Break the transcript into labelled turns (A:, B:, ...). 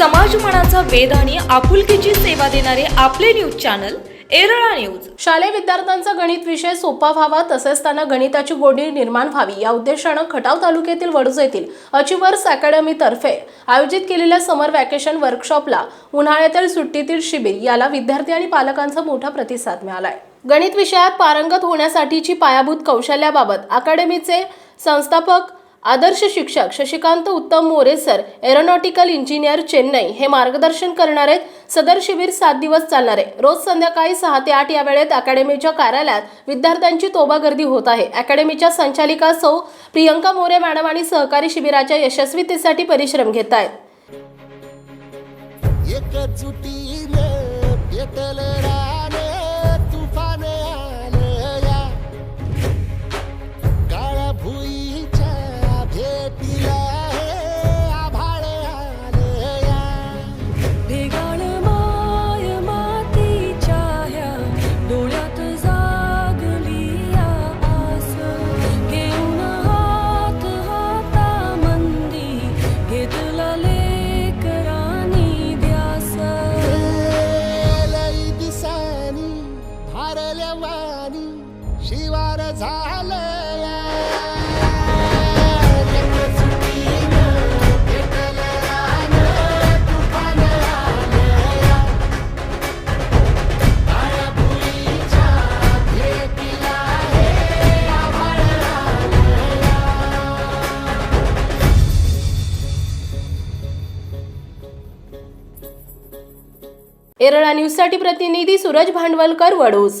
A: मनाचा वेध आणि आपुलकीची सेवा देणारे आपले न्यूज चॅनल एरळा न्यूज.
B: शालेय विद्यार्थ्यांचा गणित विषय सोपा व्हावा तसेच त्यांना गणिताची गोडी निर्माण व्हावी या उद्देशानं खटाव तालुक्यातील वडूज येथील अचिवर्स अकॅडमीतर्फे आयोजित केलेल्या समर वॅकेशन वर्कशॉपला उन्हाळ्यातील सुट्टीतील शिबिर याला विद्यार्थी आणि पालकांचा मोठा प्रतिसाद मिळालाय. गणित विषयात पारंगत होण्यासाठीची पायाभूत कौशल्याबाबत अकॅडमीचे संस्थापक आदर्श शिक्षक Shashikant Uttam More sir aeronautical engineer Chennai. हे मार्गदर्शन करणार आहेत. सदर शिबिर सात दिवस चालणार आहे. रोज संध्याकाळी सहा ते आठ या वेळेत अकॅडमीच्या कार्यालयात विद्यार्थ्यांची तोबा गर्दी होत आहे. अकॅडमीच्या संचालिका सौ प्रियंका मोरे मॅडम आणि सहकारी शिबिराच्या यशस्वीतेसाठी परिश्रम घेत आहेत. एरळा न्यूजसाठी प्रतिनिधी सूरज भांडवलकर वडूज